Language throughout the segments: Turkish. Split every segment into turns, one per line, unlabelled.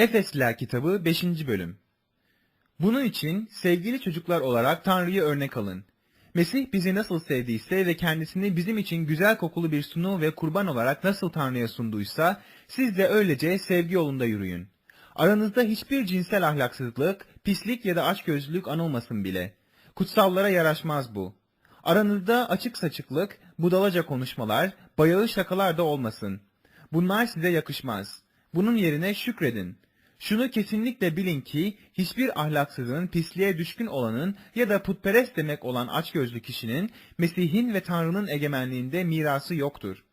Efesliler kitabı 5. bölüm. Bunun için sevgili çocuklar olarak Tanrı'yı örnek alın. Mesih bizi nasıl sevdiyse ve kendisini bizim için güzel kokulu bir sunu ve kurban olarak nasıl Tanrı'ya sunduysa, siz de öylece sevgi yolunda yürüyün. Aranızda hiçbir cinsel ahlaksızlık, pislik ya da açgözlülük anılmasın bile. Kutsallara yaraşmaz bu. Aranızda açık saçıklık, budalaca konuşmalar, bayağı şakalar da olmasın. Bunlar size yakışmaz. Bunun yerine şükredin. Şunu kesinlikle bilin ki hiçbir ahlaksızın, pisliğe düşkün olanın ya da putperest demek olan açgözlü kişinin Mesih'in ve Tanrı'nın egemenliğinde mirası yoktur.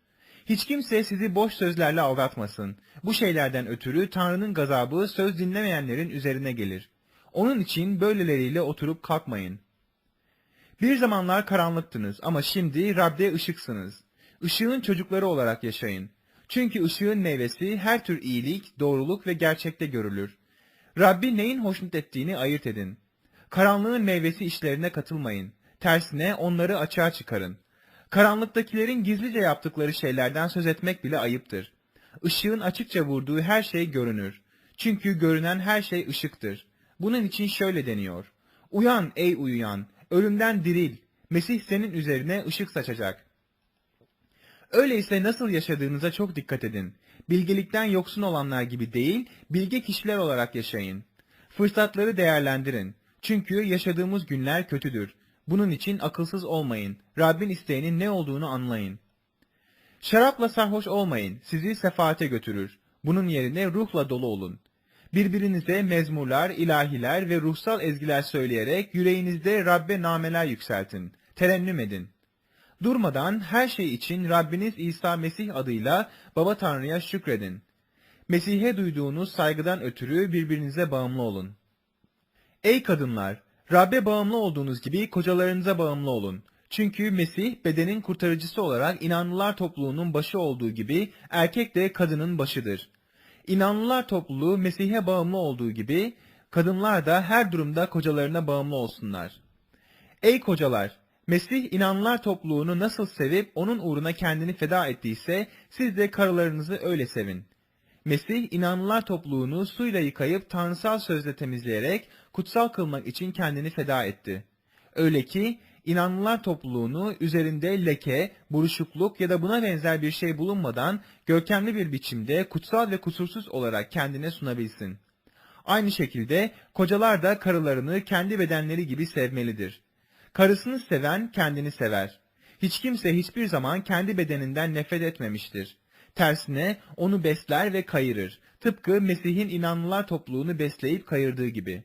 Hiç kimse sizi boş sözlerle aldatmasın. Bu şeylerden ötürü Tanrı'nın gazabı söz dinlemeyenlerin üzerine gelir. Onun için böyleleriyle oturup kalkmayın. Bir zamanlar karanlıktınız ama şimdi Rab'de ışıksınız. Işığın çocukları olarak yaşayın. Çünkü ışığın meyvesi her tür iyilik, doğruluk ve gerçekte görülür. Rabbi neyin hoşnut ettiğini ayırt edin. Karanlığın meyvesi işlerine katılmayın. Tersine onları açığa çıkarın. Karanlıktakilerin gizlice yaptıkları şeylerden söz etmek bile ayıptır. Işığın açıkça vurduğu her şey görünür. Çünkü görünen her şey ışıktır. Bunun için şöyle deniyor. Uyan ey uyuyan, ölümden diril. Mesih senin üzerine ışık saçacak. Öyleyse nasıl yaşadığınıza çok dikkat edin. Bilgelikten yoksun olanlar gibi değil, bilge kişiler olarak yaşayın. Fırsatları değerlendirin. Çünkü yaşadığımız günler kötüdür. Bunun için akılsız olmayın. Rabbin isteğinin ne olduğunu anlayın. Şarapla sarhoş olmayın. Sizi sefaate götürür. Bunun yerine ruhla dolu olun. Birbirinize mezmurlar, ilahiler ve ruhsal ezgiler söyleyerek yüreğinizde Rabbe nameler yükseltin. Terennüm edin. Durmadan her şey için Rabbiniz İsa Mesih adıyla Baba Tanrı'ya şükredin. Mesih'e duyduğunuz saygıdan ötürü birbirinize bağımlı olun. Ey kadınlar! Rabbe bağımlı olduğunuz gibi kocalarınıza bağımlı olun. Çünkü Mesih bedenin kurtarıcısı olarak inanlılar topluluğunun başı olduğu gibi erkek de kadının başıdır. İnanlılar topluluğu Mesih'e bağımlı olduğu gibi kadınlar da her durumda kocalarına bağımlı olsunlar. Ey kocalar! Mesih inanlılar topluluğunu nasıl sevip onun uğruna kendini feda ettiyse siz de karılarınızı öyle sevin. Mesih inanlılar topluluğunu suyla yıkayıp tanrısal sözle temizleyerek kutsal kılmak için kendini feda etti. Öyle ki inanlılar topluluğunu üzerinde leke, buruşukluk ya da buna benzer bir şey bulunmadan görkemli bir biçimde kutsal ve kusursuz olarak kendine sunabilsin. Aynı şekilde kocalar da karılarını kendi bedenleri gibi sevmelidir. Karısını seven kendini sever. Hiç kimse hiçbir zaman kendi bedeninden nefret etmemiştir. Tersine onu besler ve kayırır. Tıpkı Mesih'in inanlılar topluluğunu besleyip kayırdığı gibi.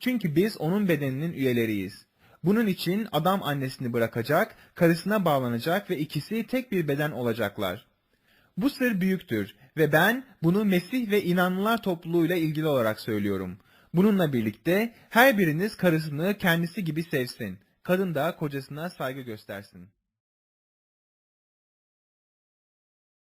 Çünkü biz onun bedeninin üyeleriyiz. Bunun için adam annesini bırakacak, karısına bağlanacak ve ikisi tek bir beden olacaklar. Bu sır büyüktür ve ben bunu Mesih ve inanlılar topluluğuyla ilgili olarak söylüyorum. Bununla birlikte her biriniz karısını kendisi gibi sevsin. Kadın da kocasına saygı göstersin.